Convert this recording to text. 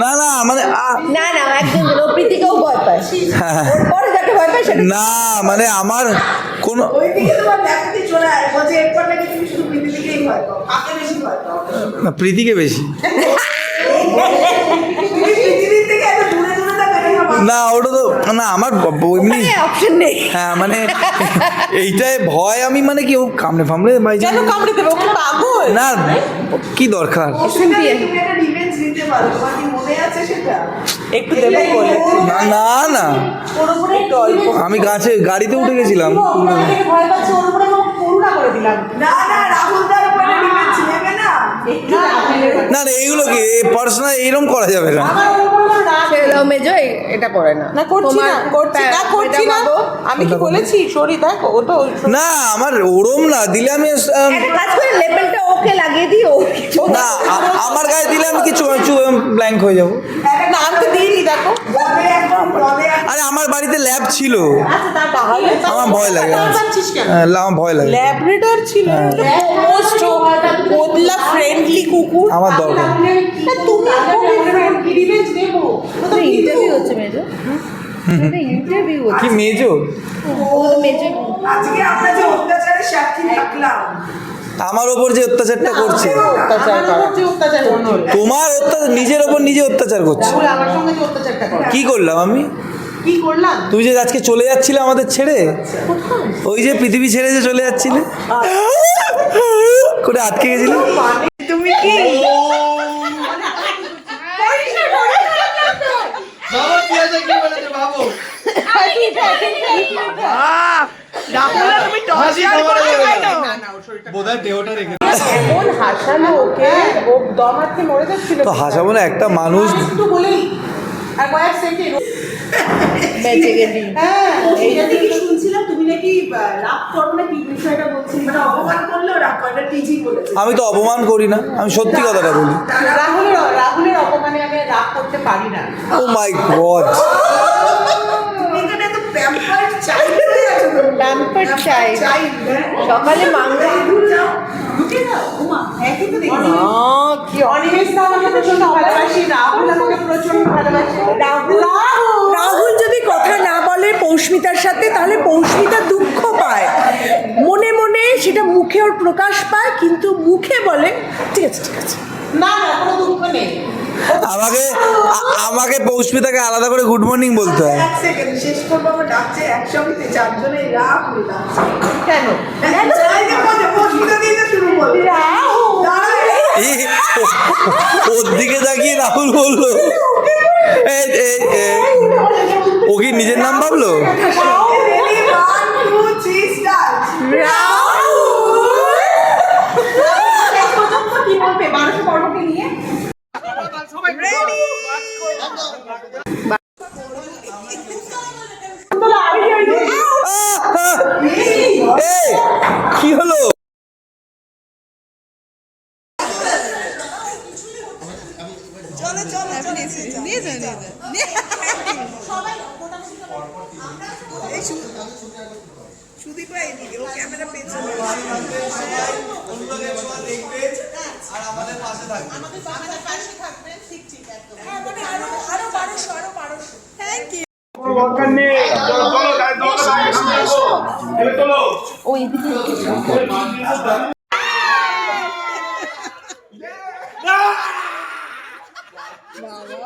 না না মানে না না একদম প্রীতিকেও ভয় পায়। পরে যাকে ভয় পায় সেটা না মানে আমার কোন চলে আসে এরপর নাকি তুমি শুধু প্রীতি ভয় পাও? কাকে বেশি ভয় পাও? প্রীতিকে বেশি। না ওটা তো না আমার এমনি অপশন নেই। হ্যাঁ মানে এইটাই ভয় আমি মানে কি ও কামড়ে ফামড়ে ভাই কেন কামড়ে দেবে? ওকে পাগল? না কি দরকার? একটা মনে দেবো বলে। না না না। আমি গাছে গাড়িতে উঠে গেছিলাম। না না এইগুলো কি পার্সোনাল এইরকম করা যাবে না। মেজো এটা করে না। না করছি না করছি না করছি না। আমি কি বলেছি? সরি দেখ ও তো না আমার ওরম না দিলে আমি কাজ করে লেবেলটা ওকে লাগিয়ে দিও। না আমার গায়ে দিলে আমি কিছু ব্ল্যাঙ্ক হয়ে যাব। না আমি তো দিইনি দেখো। আরে আমার বাড়িতে ল্যাব ছিল। আচ্ছা আমার ভয় লাগে। হ্যাঁ, আমার ভয় লাগে। ল্যাবরেটর ছিল। মোস্ট বদলা ফ্রেন্ডলি কুকুর। আমার দরকার। তুমি দেবো ইন্টারভিউ হচ্ছে মেজো। ইন্টারভিউ কি মেজো? ও মেজো। আজকে আমরা যে অত্যাচারের সাক্ষী থাকলাম। আমার ওপর যে অত্যাচারটা করছে। অত্যাচার আমার উপর যে অত্যাচার করল তোমার অত্যাচার নিজের ওপর নিজে অত্যাচার করছে। কি করলাম আমি? তুই যে আজকে চলে যাচ্ছিলে আমাদের ছেড়ে? ওই যে পৃথিবী ছেড়ে যে চলে যাচ্ছিলে? করে আটকে গেছিলে? তুমি কি রাহুলদা তুমি টর্চার করো কেন এমন হাসালো ওকে ও দম আটকে মরে যাচ্ছিল তো হাসাবো না একটা মানুষ একটু বলেই আর কয়েক সেকেন্ড বেঁচে গেলি হ্যাঁ এই এটা থেকে শুনছিলাম তুমি নাকি আহ, রাগ করো না কি বিষয়টা মানে টিজি বলেছে আমি তো অপমান করি না আমি সত্যি কথাটা বলি। রাহুলের রাহুলের অপমানে আমি রাগ করতে পারি না। ও মাই গড হয়ে? সকালে মাংস দূর যাও ঢুকে যাও। ওমা একই তো দেখি। কি অনিমেষ দা আমাকে প্রচণ্ড ভালোবাসি রাহুল আমাকে প্রচণ্ড ভালোবাসে। রাহুল! রাহুল যদি কথা না বলে পৌষ্মিতার সাথে তাহলে পৌষ্মিতা দুঃখ পায়। মনে মনে সেটা মুখে ওর প্রকাশ পায় কিন্তু মুখে বলে ঠিক আছে ঠিক আছে। না না কোনো দুঃখ নেই। আমাকে আমাকে পৌষ্পিতাকে আলাদা করে গুড মর্নিং বলতে হয়। এক সেকেন্ড শেষ করব আমার ডাকছে একসঙ্গে চারজনে রাগ হয়ে কেন দিয়ে শুরু ওর দিকে তাকিয়ে রাহুল বলল। ও কি নিজের নাম ভাবলো? কি হলো? সুদীপা এদিকে, ও ক্যামেরা পেছনে। দরকার নেই চলো চলো দরকার ruim. não, mamãe.